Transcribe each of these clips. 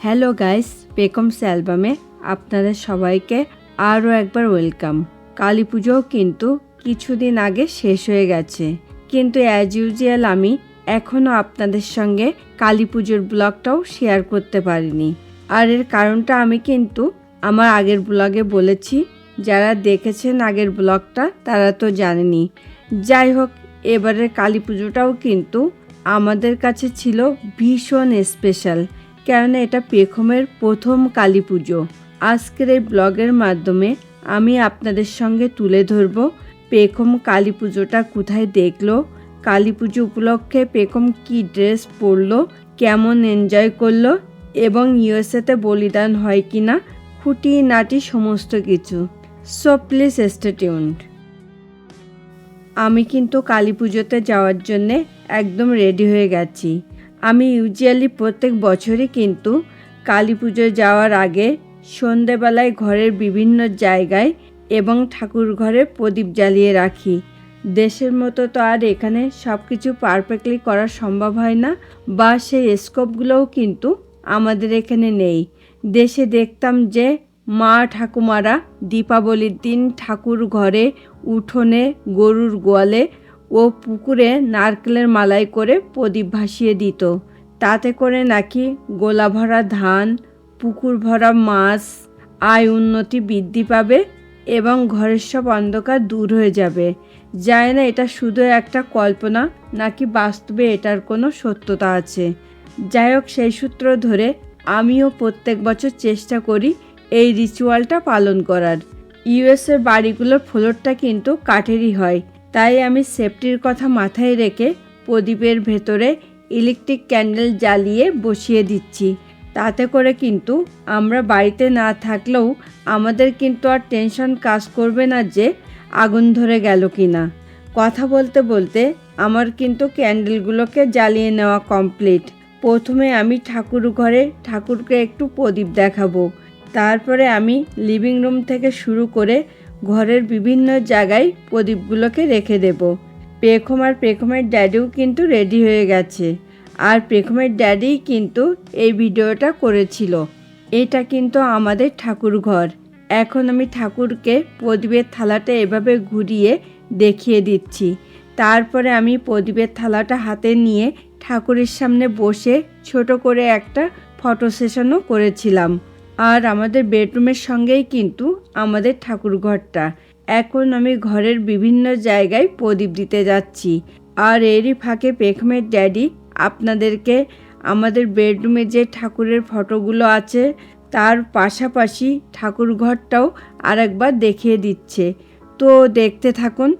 Hello guys পেকমস অ্যালবামে আপনাদের সবাইকে আরও একবার ওয়েলকাম কালী পুজোও কিন্তু কিছুদিন আগে শেষ হয়ে গেছে। কিন্তু অ্যাজ ইউজুয়াল আমি এখনও আপনাদের সঙ্গে কালী পুজোর ব্লগটাও শেয়ার করতে পারিনি। আর এর কারণটা আমি কিন্তু আমার আগের ব্লগে বলেছি, যারা দেখেছেন আগের ব্লগটা তারা তো জানেনি। যাই হোক, এবারের কালী পুজোটাও কিন্তু আমাদের কাছে ছিল ভীষণ স্পেশাল কেননা এটা পেখমের প্রথম কালী পুজো। আজকের এই ব্লগের মাধ্যমে আমি আপনাদের সঙ্গে তুলে ধরব পেখম কালী পুজোটা কোথায় দেখল, কালী পুজো উপলক্ষে পেখম কি ড্রেস পরলো, কেমন এনজয় করল এবং ইউএসএতে বলিদান হয় কিনা খুঁটি নাটি সমস্ত কিছু। সো প্লিজ স্টে টিউন্ড আমি কিন্তু কালী পুজোতে যাওয়ার জন্যে একদম রেডি হয়ে গেছি। আমি ইউজুয়ালি প্রত্যেক বছরই কিন্তু কালী পুজোয় যাওয়ার আগে সন্ধেবেলায় ঘরের বিভিন্ন জায়গায় এবং ঠাকুর ঘরে প্রদীপ জ্বালিয়ে রাখি। দেশের মতো তো আর এখানে সব কিছু পারফেক্টলি করা সম্ভব হয় না বা সেই স্কোপগুলোও কিন্তু আমাদের এখানে নেই। দেশে দেখতাম যে মা ঠাকুমারা দীপাবলির দিন ঠাকুর ঘরে, উঠোনে, গরুর গোয়ালে ও পুকুরে নারকেলের মালাই করে প্রদীপ ভাসিয়ে দিত। তাতে করে নাকি গোলা ভরা ধান, পুকুর ভরা মাছ, আয় উন্নতি বৃদ্ধি পাবে এবং ঘরের সব অন্ধকার দূর হয়ে যাবে। যায় না, এটা শুধু একটা কল্পনা, নাকি বাস্তবে এটার কোনো সত্যতা আছে? যাই হোক, সেই সূত্র ধরে আমিও প্রত্যেক বছর চেষ্টা করি এই রিচুয়ালটা পালন করার। ইউএসের বাড়িগুলোর ফ্লোরটা কিন্তু কাঠেরই হয়। তাই আমি সেফটির কথা মাথায় রেখে প্রদীপের ভেতরে ইলেকট্রিক ক্যান্ডেল জ্বালিয়ে বসিয়ে দিচ্ছি। তাতে করে কিন্তু আমরা বাড়িতে না থাকলেও আমাদের কিন্তু আর টেনশন কাজ করবে না যে আগুন ধরে গেল কি না কথা বলতে বলতে আমার কিন্তু ক্যান্ডেলগুলোকে জ্বালিয়ে নেওয়া কমপ্লিট প্রথমে আমি ঠাকুর ঘরে ঠাকুরকে একটু প্রদীপ দেখাবো। তারপরে আমি লিভিং রুম থেকে শুরু করে ঘরের বিভিন্ন জায়গায় প্রদীপগুলোকে রেখে দেব। পেখম আর পেখমের ড্যাডিও কিন্তু রেডি হয়ে গেছে। আর পেখমের ড্যাডি কিন্তু এই ভিডিওটা করেছিল। এটা কিন্তু আমাদের ঠাকুর ঘর। এখন আমি ঠাকুরকে প্রদীপের থালাটা এভাবে ঘুরিয়ে দেখিয়ে দিচ্ছি। তারপরে আমি প্রদীপের থালাটা হাতে নিয়ে ঠাকুরের সামনে বসে ছোট করে একটা ফটো সেশনও করেছিলাম। আর আমাদের বেডরুমের সঙ্গেই কিন্তু আমাদের ঠাকুর ঘরটা এখন আমি ঘরের বিভিন্ন জায়গায় প্রদীপ দিতে যাচ্ছি। আর এরই ফাঁকে পেখমের ড্যাডি আপনাদেরকে আমাদের বেডরুমে যে ঠাকুরের ফটোগুলো আছে, তার পাশাপাশি ঠাকুর ঘরটাও আরেকবার দেখিয়ে দিচ্ছে। তো দেখতে থাকুন।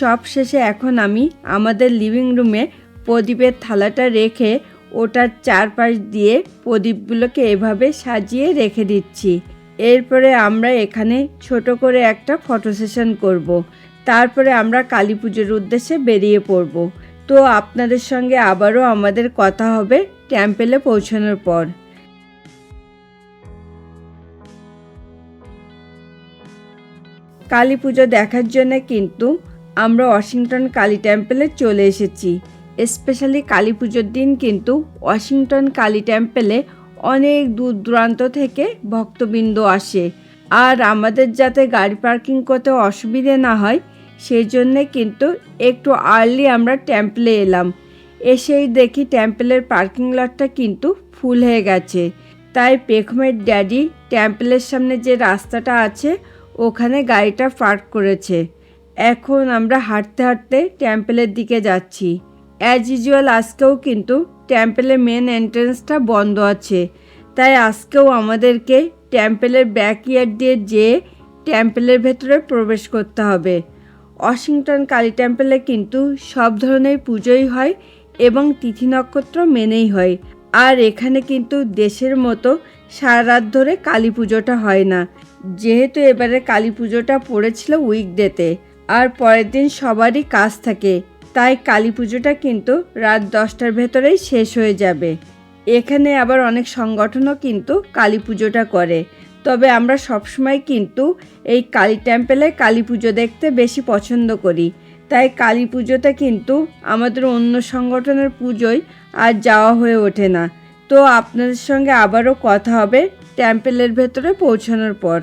সব শেষে এখন আমি আমাদের লিভিং রুমে প্রদীপের থালাটা রেখে ওটার চারপাশ দিয়ে প্রদীপগুলোকে এভাবে সাজিয়ে রেখে দিচ্ছি। এরপরে আমরা এখানে ছোট করে একটা ফটো সেশন করব। তারপরে আমরা কালী পুজোর উদ্দেশ্যে বেরিয়ে পড়ব। তো আপনাদের সঙ্গে আবারও আমাদের কথা হবে টেম্পেলে পৌঁছানোর পর। কালী পুজো দেখার জন্য কিন্তু আমরা ওয়াশিংটন কালী টেম্পেলে চলে এসেছি। স্পেশালি কালী পুজোর দিন কিন্তু ওয়াশিংটন কালী টেম্পেলে অনেক দূর দূরান্ত থেকে ভক্তবৃন্দ আসে। আর আমাদের যাতে গাড়ি পার্কিং করতে অসুবিধে না হয়, সেই জন্যে কিন্তু একটু আর্লি আমরা টেম্পলে এলাম। এসেই দেখি টেম্পেলের পার্কিং লটটা কিন্তু ফুল হয়ে গেছে। তাই পেখমের ড্যাডি টেম্পেলের সামনে যে রাস্তাটা আছে, ওখানে গাড়িটা পার্ক করেছে। এখন আমরা হাঁটতে হাঁটতে টেম্পেলের দিকে যাচ্ছি। অ্যাজ ইউজুয়াল আজকেও কিন্তু টেম্পেলের মেন এন্ট্রেন্সটা বন্ধ আছে। তাই আজকেও আমাদেরকে টেম্পেলের ব্যাক ব্যাকইয়ার্ড দিয়ে যেয়ে টেম্পেলের ভেতরে প্রবেশ করতে হবে। ওয়াশিংটন কালী টেম্পেলে কিন্তু সব ধরনের পুজোই হয় এবং তিথি নক্ষত্র মেনেই হয়। আর এখানে কিন্তু দেশের মতো সারা রাত ধরে কালী পুজোটা হয় না। যেহেতু এবারে কালী পুজোটা পড়েছিল উইকডেতে আর পরের দিন সবারই কাজ থাকে, তাই কালী পুজোটা কিন্তু রাত দশটার ভেতরেই শেষ হয়ে যাবে। এখানে আবার অনেক সংগঠনও কিন্তু কালী পুজোটা করে, তবে আমরা সবসময় কিন্তু এই কালী টেম্পেলে কালী পুজো দেখতে বেশি পছন্দ করি। তাই কালী পুজোতে কিন্তু আমাদের অন্য সংগঠনের পুজোয় আর যাওয়া হয়ে ওঠে না। তো আপনাদের সঙ্গে আবারও কথা হবে টেম্পেলের ভেতরে পৌঁছানোর পর।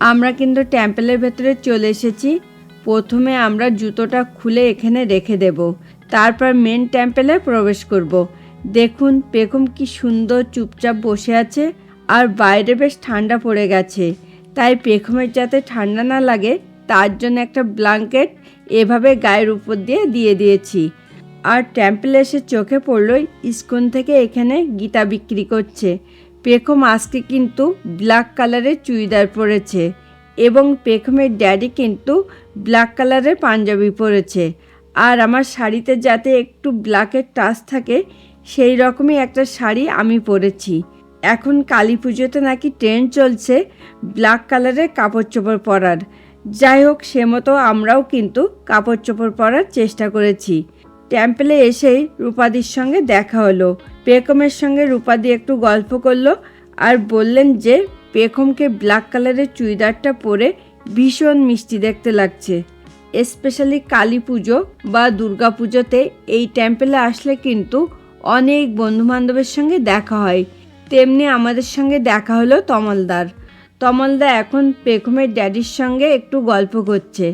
আমরা কিন্তু টেম্পেলের ভেতরে চলে এসেছি। প্রথমে আমরা জুতোটা খুলে এখানে রেখে দেব। তারপর মেন টেম্পেলে প্রবেশ করব। দেখুন পেখম কি সুন্দর চুপচাপ বসে আছে আর বাইরে বেশ ঠান্ডা পড়ে গেছে। তাই পেখমের যাতে ঠান্ডা না লাগে, তার জন্য একটা ব্ল্যাঙ্কেট এভাবে গায়ের উপর দিয়ে দিয়ে দিয়েছি। আর টেম্পেলে এসে চোখে পড়ল ইস্কন থেকে এখানে গীতা বিক্রি করছে। পেখম আজকে কিন্তু ব্ল্যাক কালারের চুড়িদার পরেছে এবং পেখমের ড্যাডি কিন্তু ব্ল্যাক কালারের পাঞ্জাবি পরেছে। আর আমার শাড়িতে যাতে একটু ব্ল্যাকের টাচ থাকে, সেই রকমই একটা শাড়ি আমি পরেছি। এখন কালী পুজোতে নাকি ট্রেন্ড চলছে ব্ল্যাক কালারের কাপড় চোপড় পরার। যাই হোক, সে মতো আমরাও কিন্তু কাপড় চোপড় পরার চেষ্টা করেছি। টেম্পেলে এসেই রূপাদির সঙ্গে দেখা হলো। পেখমের সঙ্গে রূপাদি একটু গল্প করল আর বললেন যে পেখমকে ব্ল্যাক কালারের চুড়িদারটা পরে ভীষণ মিষ্টি দেখতে লাগছে। স্পেশালি কালী পুজো বা দুর্গা পুজোতে এই টেম্পেলে আসলে কিন্তু অনেক বন্ধুবান্ধবের সঙ্গে দেখা হয়। তেমনি আমাদের সঙ্গে দেখা হলো তমলদার। তমলদা এখন পেখমের ড্যাডির সঙ্গে একটু গল্প করছে।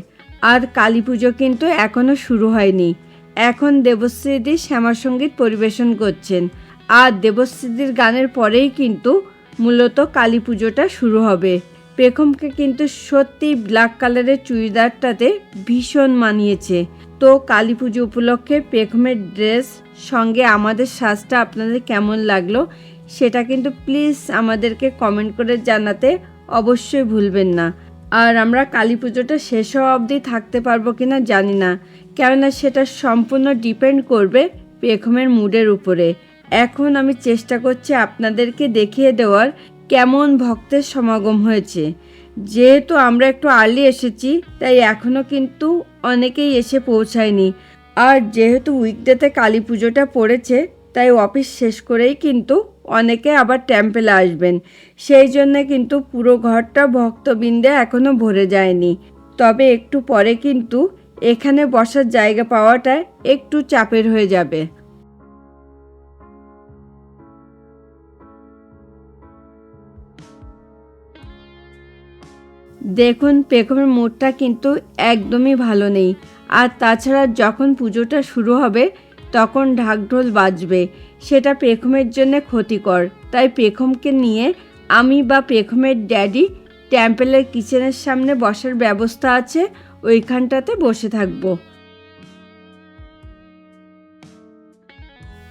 আর কালী পুজো কিন্তু এখনও শুরু হয়নি। এখন দেবশ্রীদি শ্যামাসঙ্গীত পরিবেশন করছেন। আর দেবশ্রীদির গানের পরেই কিন্তু মূলত কালী পুজোটা শুরু হবে। পেখমকে কিন্তু সত্যি ব্ল্যাক কালারের চুড়িদারটাতে ভীষণ মানিয়েছে। তো কালী পুজো উপলক্ষে পেখমের ড্রেস সঙ্গে আমাদের সাজটা আপনাদের কেমন লাগল সেটা কিন্তু প্লিজ আমাদেরকে কমেন্ট করে জানাতে অবশ্যই ভুলবেন না। আর আমরা কালী পুজোটা শেষ হওয়া অবধি থাকতে পারব কিনা জানি না। কেননা সেটা সম্পূর্ণ ডিপেন্ড করবে পেখমের মুডের উপরে। এখন আমি চেষ্টা করছি আপনাদেরকে দেখিয়ে দেওয়ার কেমন ভক্তের সমাগম হয়েছে। যেহেতু আমরা একটু আর্লি এসেছি, তাই এখনও কিন্তু অনেকেই এসে পৌঁছায়নি। আর যেহেতু উইকডেতে কালী পুজোটা পড়েছে, তাই অফিস শেষ করেই কিন্তু অনেকে আবার টেম্পেলে আসবেন। সেই জন্যে কিন্তু পুরো ঘরটা ভক্তবৃন্দে এখনও ভরে যায়নি। তবে একটু পরে কিন্তু এখানে বসার জায়গা পাওয়াটা একটু চাপের হয়ে যাবে। দেখুন, পেখমের মুডটা কিন্তু একদমই ভালো নেই। আর তাছাড়া যখন পুজোটা শুরু হবে, তখন ঢাকঢোল বাজবে। সেটা পেখমের জন্য ক্ষতিকর। তাই পেখমকে নিয়ে আমি বা পেখমের ড্যাডি টেম্পেলের কিচেনের সামনে বসার ব্যবস্থা আছে, ওইখানটাতে বসে থাকব।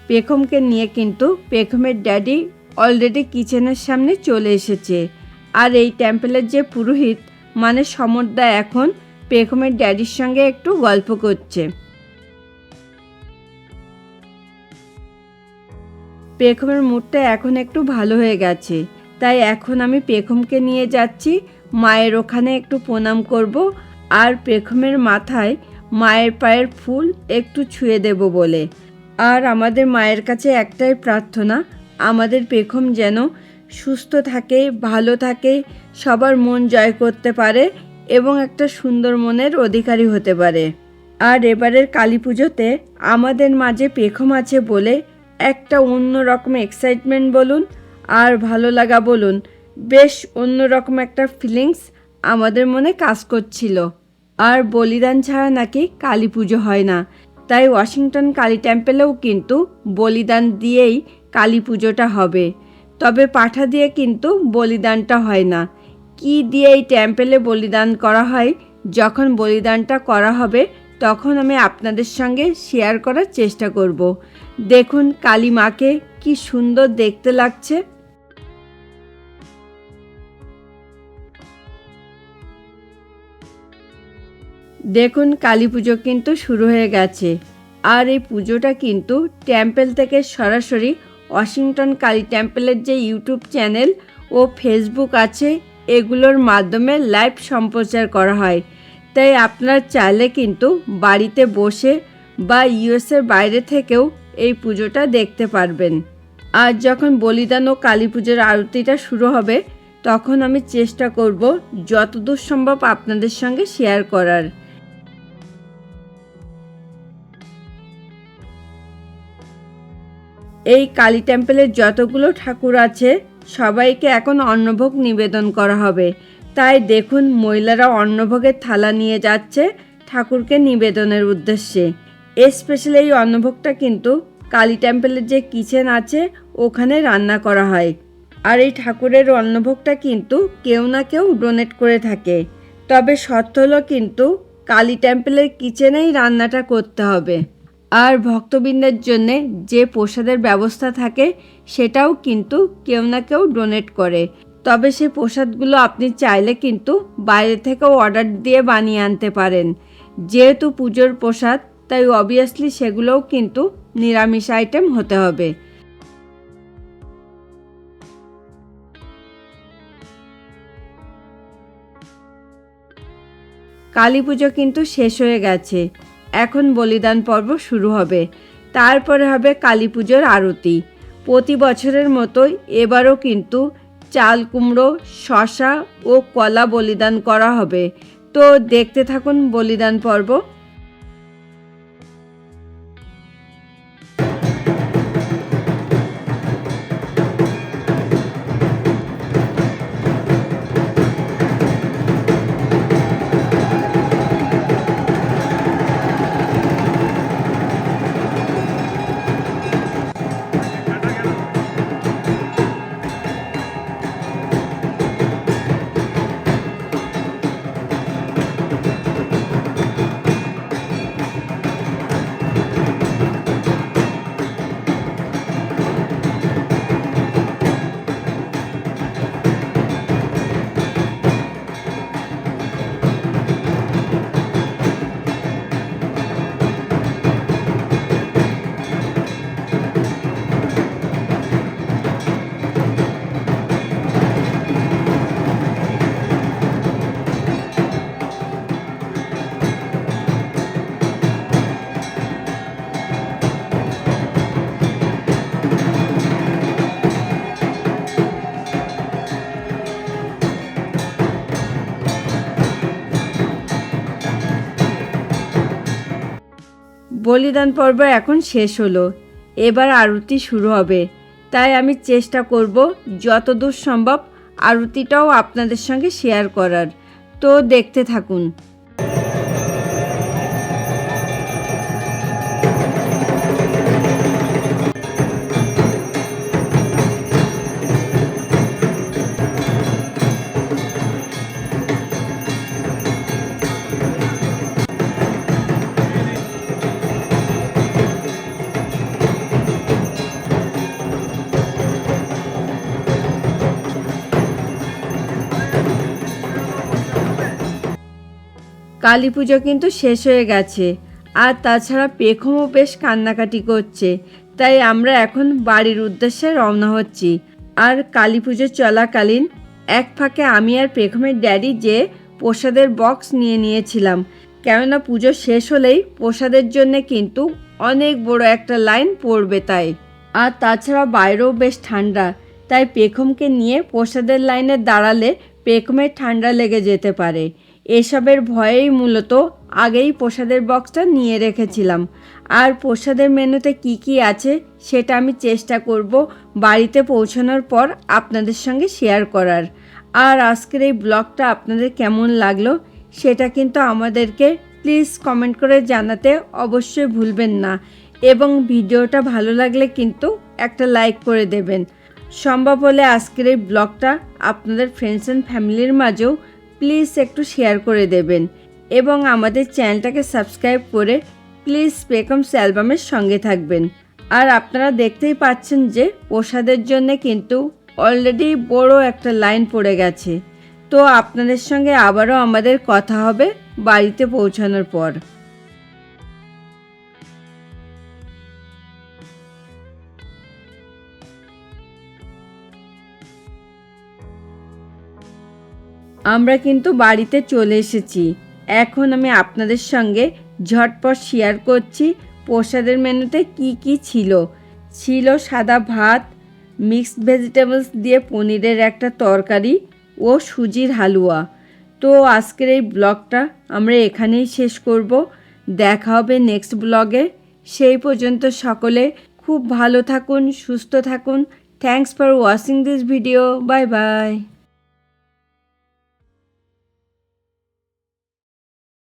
পেখমকে নিয়ে কিন্তু পেখমের ড্যাডি অলরেডি কিচেনের সামনে চলে এসেছে। আর এই টেম্পেলের যে পুরোহিত মানে সমরদা এখন পেখমের ড্যাডির সঙ্গে একটু গল্প করছে। পেখমের মুডটা এখন একটু ভালো হয়ে গেছে, তাই এখন আমি পেখমকে নিয়ে যাচ্ছি, মায়ের ওখানে একটু প্রণাম করব আর পেখমের মাথায় মায়ের পায়ের ফুল একটু ছুঁয়ে দেব বলে। আর আমাদের মায়ের কাছে একটাই প্রার্থনা, আমাদের পেখম যেন সুস্থ থাকে, ভালো থাকে, সবার মন জয় করতে পারে এবং একটা সুন্দর মনের অধিকারী হতে পারে। আর এবারের কালী পুজোতে আমাদের মাঝে পেখম আছে বলে একটা অন্য রকম এক্সাইটমেন্ট বলুন আর ভালো লাগা বলুন, বেশ অন্য রকম একটা ফিলিংস আমাদের মনে কাজ করছিল। আর বলিদান ছাড়া নাকি কালী পুজো হয় না, তাই ওয়াশিংটন কালী টেম্পেলেও কিন্তু বলিদান দিয়েই কালী পুজোটা হবে। তবে পাঠা দিয়ে কিন্তু বলিদানটা হয় না। কি দিয়ে এই টেম্পেলে বলিদান করা হয়, যখন বলিদানটা করা হবে, তখন আমি আপনাদের সঙ্গে শেয়ার করার চেষ্টা করব। দেখুন কালী মাকে কি সুন্দর দেখতে লাগছে। দেখুন কালী পুজো কিন্তু শুরু হয়ে গেছে। আর এই পুজোটা কিন্তু টেম্পেল থেকে সরাসরি ওয়াশিংটন কালী টেম্পেলের যে ইউটিউব চ্যানেল ও ফেসবুক আছে, এগুলোর মাধ্যমে লাইভ সম্প্রচার করা হয়। তাই আপনার চাইলে কিন্তু বাড়িতে বসে বা ইউএসের বাইরে থেকেও এই পুজোটা দেখতে পারবেন। আর যখন বলিদান ও কালী পুজোর আরতিটা শুরু হবে, তখন আমি চেষ্টা করব যতদূর সম্ভব আপনাদের সঙ্গে শেয়ার করার। এই কালী টেম্পেলের যতগুলো ঠাকুর আছে, সবাইকে এখন অন্নভোগ নিবেদন করা হবে। তাই দেখুন, মহিলারা অন্নভোগের থালা নিয়ে যাচ্ছে ঠাকুরকে নিবেদনের উদ্দেশ্যে। স্পেশালি এই অন্নভোগটা কিন্তু কালী টেম্পেলের যে কিচেন আছে, ওখানে রান্না করা হয়। আর এই ঠাকুরের অন্নভোগটা কিন্তু কেউ না কেউ ডোনেট করে থাকে। তবে শর্ত হলো কিন্তু কালী টেম্পেলের কিচেনেই রান্নাটা করতে হবে। আর ভক্তবৃন্দের জন্য যে প্রসাদের ব্যবস্থা থাকে, সেটাও কিন্তু কেউ না কেউ ডোনেট করে। তবে সেই প্রসাদগুলো আপনি চাইলে কিন্তু বাইরে থেকেও অর্ডার দিয়ে বানিয়ে আনতে পারেন। যেহেতু পুজোর প্রসাদ, তাই অবভিয়াসলি সেগুলোও কিন্তু নিরামিষ আইটেম হতে হবে। কালী পুজো কিন্তু শেষ হয়ে গেছে। এখন বলিদান পর্ব শুরু হবে। তারপরে হবে কালী পুজোর আরতি। প্রতি বছরের মতোই এবারও কিন্তু চাল কুমড়ো শশা ও কলা বলিদান করা হবে। তো দেখতে থাকুন বলিদান পর্ব। বলিদান পর্ব এখন শেষ হলো। এবার আরতি শুরু হবে। তাই আমি চেষ্টা করব যতদূর সম্ভব আরতিটাও আপনাদের সঙ্গে শেয়ার করার। তো দেখতে থাকুন। কালী পুজো কিন্তু শেষ হয়ে গেছে। আর তাছাড়া পেখমও বেশ কান্নাকাটি করছে। তাই আমরা এখন বাড়ির উদ্দেশ্যে রওনা হচ্ছি। আর কালী পুজো চলাকালীন এক ফাঁকে আমি আর পেখমের ড্যাডি যে প্রসাদের বক্স নিয়ে নিয়েছিলাম। কেননা পুজো শেষ হলেই প্রসাদের জন্যে কিন্তু অনেক বড় একটা লাইন পড়বে তাই। আর তাছাড়া বাইরেও বেশ ঠান্ডা, তাই পেখমকে নিয়ে প্রসাদের লাইনে দাঁড়ালে পেখমের ঠান্ডা লেগে যেতে পারে। এসবের ভয়েই মূলত আগেই প্রসাদের বক্সটা নিয়ে রেখেছিলাম। আর প্রসাদের মেনুতে কি কি আছে সেটা আমি চেষ্টা করব বাড়িতে পৌঁছানোর পর আপনাদের সঙ্গে শেয়ার করার। আর আজকের এই ব্লগটা আপনাদের কেমন লাগল সেটা কিন্তু আমাদেরকে প্লিজ কমেন্ট করে জানাতে অবশ্যই ভুলবেন না। এবং ভিডিওটা ভালো লাগলে কিন্তু একটা লাইক করে দেবেন। সম্ভব হলে আজকের এই ব্লগটা আপনাদের ফ্রেন্ডস অ্যান্ড ফ্যামিলির মাঝেও প্লিজ একটু শেয়ার করে দেবেন এবং আমাদের চ্যানেলটাকে সাবস্ক্রাইব করে প্লিজ পেকমস অ্যালবামের সঙ্গে থাকবেন। আর আপনারা দেখতেই পাচ্ছেন যে প্রসাদের জন্য কিন্তু অলরেডি বড় একটা লাইন পড়ে গেছে। তো আপনাদের সঙ্গে আবারও আমাদের কথা হবে বাড়িতে পৌঁছানোর পর। আমরা কিন্তু বাড়িতে চলে এসেছি। এখন আমি আপনাদের সঙ্গে ঝটপট শেয়ার করছি প্রসাদের মেনুতে কি কি ছিল। ছিল সাদা ভাত মিক্সড ভেজিটেবলস দিয়ে পনিরের একটা তরকারি ও সুজির হালুয়া। তো আজকের এই ব্লগটা আমরা এখানেই শেষ করব। দেখা হবে নেক্সট ব্লগে। সেই পর্যন্ত সকলে খুব ভালো থাকুন, সুস্থ থাকুন। Thanks for watching this video bye bye